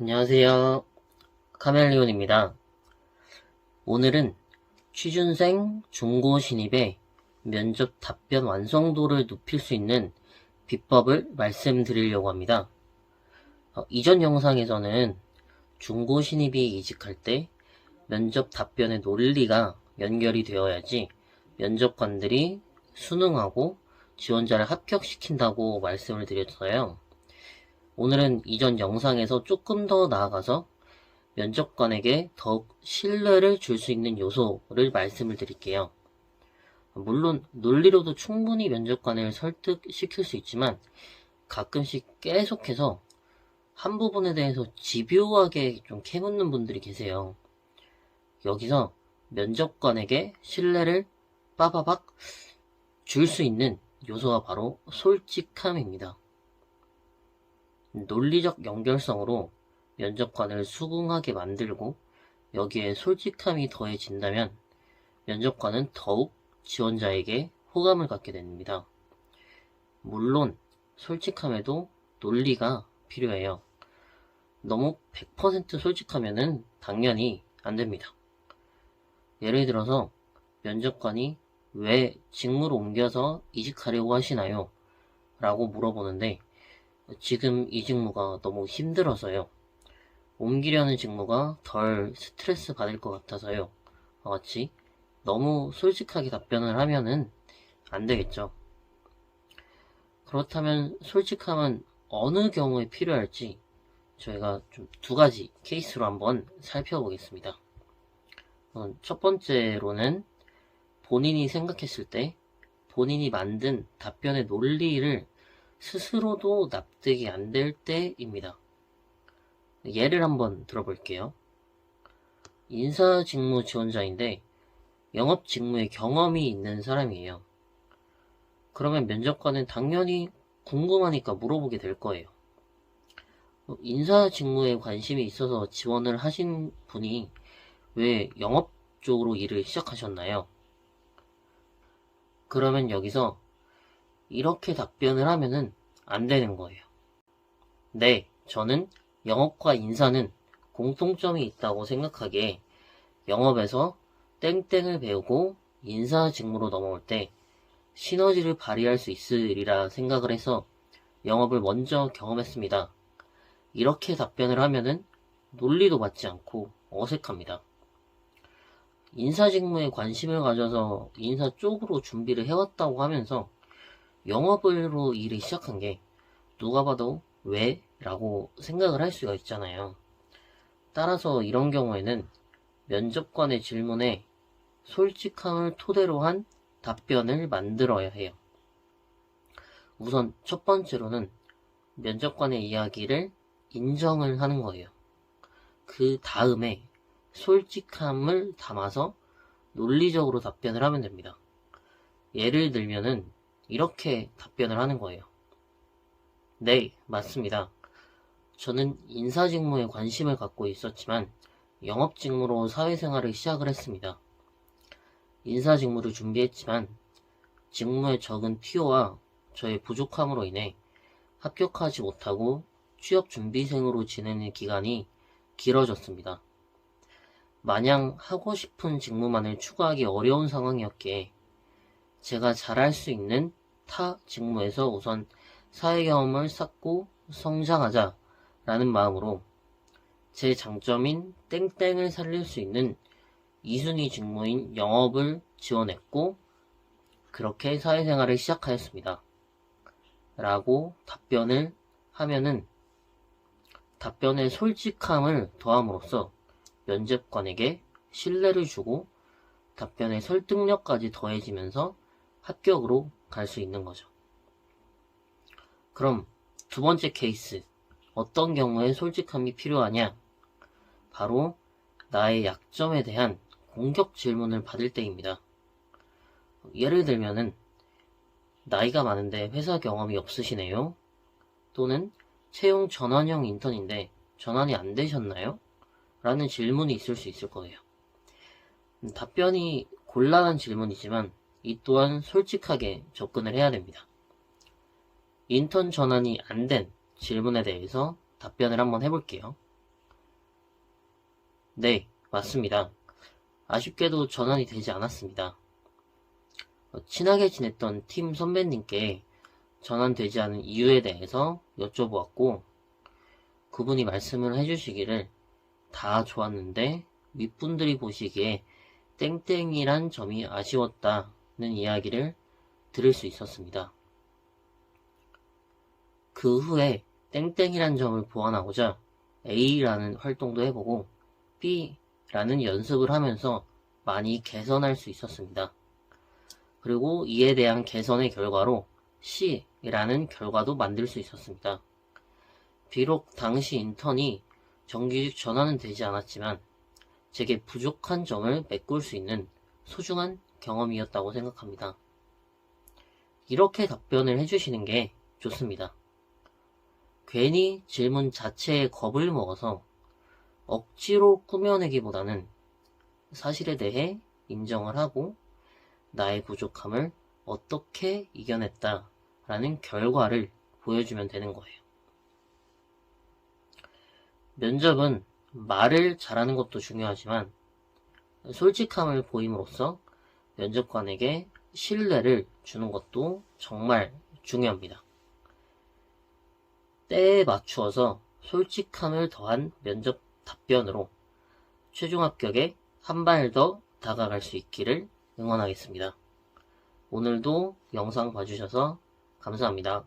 안녕하세요. 카멜리온입니다. 오늘은 취준생 중고 신입의 면접 답변 완성도를 높일 수 있는 비법을 말씀드리려고 합니다. 어, 이전 영상에서는 중고 신입이 이직할 때 면접 답변의 논리가 연결이 되어야지 면접관들이 수능하고 지원자를 합격시킨다고 말씀을 드렸어요. 오늘은 이전 영상에서 조금 더 나아가서 면접관에게 더욱 신뢰를 줄 수 있는 요소를 말씀을 드릴게요. 물론 논리로도 충분히 면접관을 설득시킬 수 있지만 가끔씩 계속해서 한 부분에 대해서 집요하게 좀 캐묻는 분들이 계세요. 여기서 면접관에게 신뢰를 빠바박 줄 수 있는 요소가 바로 솔직함입니다. 논리적 연결성으로 면접관을 수긍하게 만들고 여기에 솔직함이 더해진다면 면접관은 더욱 지원자에게 호감을 갖게 됩니다. 물론 솔직함에도 논리가 필요해요. 너무 100% 솔직하면은 당연히 안 됩니다. 예를 들어서 면접관이 왜 직무로 옮겨서 이직하려고 하시나요? 라고 물어보는데 지금 이 직무가 너무 힘들어서요. 옮기려는 직무가 덜 스트레스 받을 것 같아서요. 같이 너무 솔직하게 답변을 하면은 안 되겠죠. 그렇다면 솔직함은 어느 경우에 필요할지 저희가 좀 두 가지 케이스로 한번 살펴보겠습니다. 첫 번째로는 본인이 생각했을 때 본인이 만든 답변의 논리를 스스로도 납득이 안 될 때입니다. 예를 한번 들어볼게요. 인사 직무 지원자인데 영업 직무에 경험이 있는 사람이에요. 그러면 면접관은 당연히 궁금하니까 물어보게 될 거예요. 인사 직무에 관심이 있어서 지원을 하신 분이 왜 영업 쪽으로 일을 시작하셨나요? 그러면 여기서 이렇게 답변을 하면은 안 되는 거예요. 네, 저는 영업과 인사는 공통점이 있다고 생각하기에 영업에서 땡땡을 배우고 인사 직무로 넘어올 때 시너지를 발휘할 수 있으리라 생각을 해서 영업을 먼저 경험했습니다. 이렇게 답변을 하면은 논리도 맞지 않고 어색합니다. 인사 직무에 관심을 가져서 인사 쪽으로 준비를 해왔다고 하면서 영업으로 일을 시작한 게 누가 봐도 왜? 라고 생각을 할 수가 있잖아요. 따라서 이런 경우에는 면접관의 질문에 솔직함을 토대로 한 답변을 만들어야 해요. 우선 첫 번째로는 면접관의 이야기를 인정을 하는 거예요. 그 다음에 솔직함을 담아서 논리적으로 답변을 하면 됩니다. 예를 들면은 이렇게 답변을 하는 거예요. 네, 맞습니다. 저는 인사 직무에 관심을 갖고 있었지만 영업 직무로 사회생활을 시작을 했습니다. 인사 직무를 준비했지만 직무에 적은 티오와 저의 부족함으로 인해 합격하지 못하고 취업 준비생으로 지내는 기간이 길어졌습니다. 마냥 하고 싶은 직무만을 추구하기 어려운 상황이었기에 제가 잘할 수 있는 타 직무에서 우선 사회 경험을 쌓고 성장하자 라는 마음으로 제 장점인 땡땡을 살릴 수 있는 이순위 직무인 영업을 지원했고 그렇게 사회생활을 시작하였습니다. 라고 답변을 하면은 답변의 솔직함을 더함으로써 면접관에게 신뢰를 주고 답변의 설득력까지 더해지면서 합격으로 갈 수 있는 거죠. 그럼 두 번째 케이스. 어떤 경우에 솔직함이 필요하냐? 바로 나의 약점에 대한 공격 질문을 받을 때입니다. 예를 들면은 나이가 많은데 회사 경험이 없으시네요? 또는 채용 전환형 인턴인데 전환이 안 되셨나요? 라는 질문이 있을 수 있을 거예요. 답변이 곤란한 질문이지만 이 또한 솔직하게 접근을 해야 됩니다. 인턴 전환이 안 된 질문에 대해서 답변을 한번 해볼게요. 네, 맞습니다. 아쉽게도 전환이 되지 않았습니다. 어, 친하게 지냈던 팀 선배님께 전환되지 않은 이유에 대해서 여쭤보았고, 그분이 말씀을 해주시기를 다 좋았는데 윗분들이 보시기에 땡땡이란 점이 아쉬웠다는 이야기를 들을 수 있었습니다. 그 후에 땡땡이란 점을 보완하고자 A라는 활동도 해보고 B라는 연습을 하면서 많이 개선할 수 있었습니다. 그리고 이에 대한 개선의 결과로 C라는 결과도 만들 수 있었습니다. 비록 당시 인턴이 정규직 전환은 되지 않았지만 제게 부족한 점을 메꿀 수 있는 소중한 경험이었다고 생각합니다. 이렇게 답변을 해주시는 게 좋습니다. 괜히 질문 자체에 겁을 먹어서 억지로 꾸며내기보다는 사실에 대해 인정을 하고 나의 부족함을 어떻게 이겨냈다라는 결과를 보여주면 되는 거예요. 면접은 말을 잘하는 것도 중요하지만 솔직함을 보임으로써 면접관에게 신뢰를 주는 것도 정말 중요합니다. 때에 맞추어서 솔직함을 더한 면접 답변으로 최종 합격에 한 발 더 다가갈 수 있기를 응원하겠습니다. 오늘도 영상 봐주셔서 감사합니다.